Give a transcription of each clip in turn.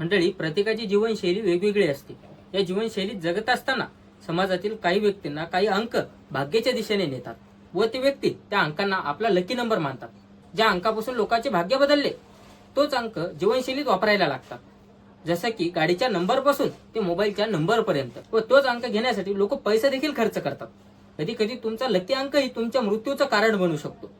मंडळी प्रत्येकाची जीवनशैली वेगवेगळी असते. या जीवनशैलीत जगत असताना समाजातील काही व्यक्तींना काही अंक भाग्याच्या दिशेने नेतात व ते व्यक्ती त्या अंकांना आपला लकी नंबर मानतात. ज्या अंकापासून लोकांचे भाग्य बदलले तोच अंक जीवनशैलीत वापरायला लागतात. जसं की गाडीच्या नंबरपासून ते मोबाईलच्या नंबर पर्यंत व तोच अंक घेण्यासाठी लोक पैसे देखील खर्च करतात. कधी कधी तुमचा लकी अंकही तुमच्या मृत्यूचं कारण बनू शकतो.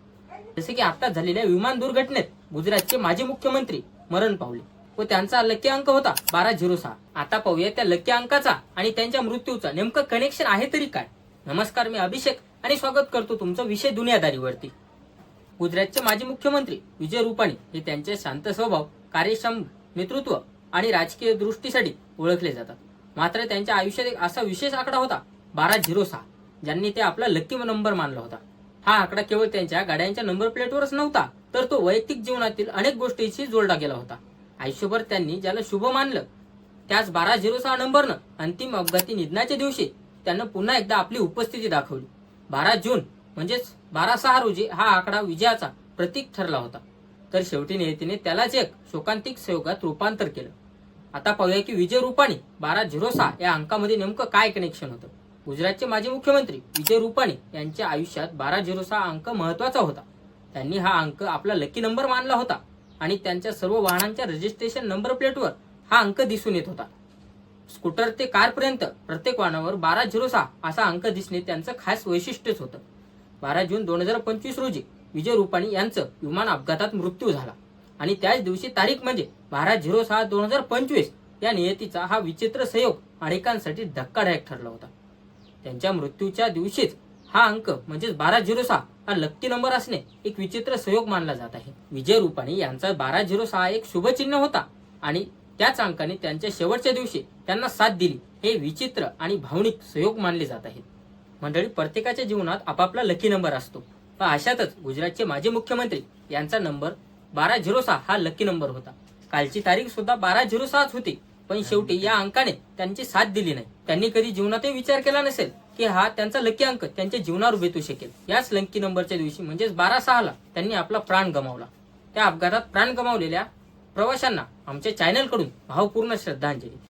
जसे की आता झालेल्या विमान दुर्घटनेत गुजरातचे माजी मुख्यमंत्री मरण पावले. व त्यांचा लकी अंक होता बारा झिरो सहा. आता पाहूया त्या लकी अंकाचा आणि त्यांच्या मृत्यूचा नेमकं कनेक्शन आहे तरी काय? नमस्कार मी अभिषेक आणि स्वागत करतो तुमचं विषय दुनियादारीवरती. गुजरातचे माजी मुख्यमंत्री विजय रुपाणी हे त्यांचे शांत स्वभाव कार्यक्षम नेतृत्व आणि राजकीय दृष्टीसाठी ओळखले जातात. मात्र त्यांच्या आयुष्यात एक असा विशेष आकडा होता बारा झिरो सहा ज्यांनी ते आपला लकी नंबर मानला होता. हा आकडा केवळ त्यांच्या गाड्यांच्या नंबर प्लेटवरच नव्हता तर तो वैयक्तिक जीवनातील अनेक गोष्टींशी जोडला गेला होता. आयुष्यभर त्यांनी ज्याला शुभ मानलं त्याच बारा झिरो सहा नंबरनं अंतिम अपघाती निधनाच्या दिवशी त्यांना पुन्हा एकदा आपली उपस्थिती दाखवली. बारा जून म्हणजेच बारा सहा रोजी हा आकडा विजयाचा प्रतीक ठरला होता. तर शेवटी नियतीने त्यालाच एक शोकांतिक सहयोगात रूपांतर केलं. आता पाहूया की विजय रुपाणी बारा झिरो सहा या अंकामध्ये नेमकं काय कनेक्शन होतं? गुजरातचे माजी मुख्यमंत्री विजय रुपाणी यांच्या आयुष्यात बारा झिरो सहा अंक महत्त्वाचा होता. त्यांनी हा अंक आपला लकी नंबर मानला होता. आणि त्यांच्या सर्व वाहनांच्या रजिस्ट्रेशन नंबर प्लेटवर हा अंक दिसून येत होता. स्कूटर ते कारपर्यंत प्रत्येक वाहनावर बारा झिरो सहा असा अंक दिसणे त्यांचं खास वैशिष्ट्यच होतं. बारा जून दोन हजार पंचवीस रोजी विजय रुपाणी यांचं विमान अपघातात मृत्यू झाला. आणि त्याच दिवशी तारीख म्हणजे बारा झिरो सहा दोन हजार पंचवीस या नियतीचा हा विचित्र संयोग अनेकांसाठी धक्कादायक ठरला होता. त्यांच्या मृत्यूच्या दिवशीच हा अंक म्हणजेच बारा झिरो सहा हा लक्की नंबर असणे एक विचित्र संयोग मानला जात आहे. विजय रुपाणी यांचा बारा झिरो सहा एक शुभचिन्ह होता आणि त्याच अंकाने त्यांच्या शेवटच्या दिवशी त्यांना साथ दिली. हे विचित्र आणि भावनिक संयोग मानले जात आहेत. मंडळी प्रत्येकाच्या जीवनात आपापला लकी नंबर असतो. व अशातच गुजरातचे माजी मुख्यमंत्री यांचा नंबर बारा झिरो सहा हा लकी नंबर होता. कालची तारीख सुद्धा बारा झिरो सहाच होती. पण शेवटी या अंकाने त्यांची साथ दिली नाही. त्यांनी कधी जीवनातही विचार केला नसेल. की हा त्यांचा लकी अंक त्यांच्या जीवनावर बेतू शकेल. याच लंकी नंबरच्या दिवशी म्हणजेच बारा सहाला त्यांनी आपला प्राण गमावला. त्या अपघातात प्राण गमावलेल्या प्रवाशांना आमच्या चॅनलकडून भावपूर्ण श्रद्धांजली.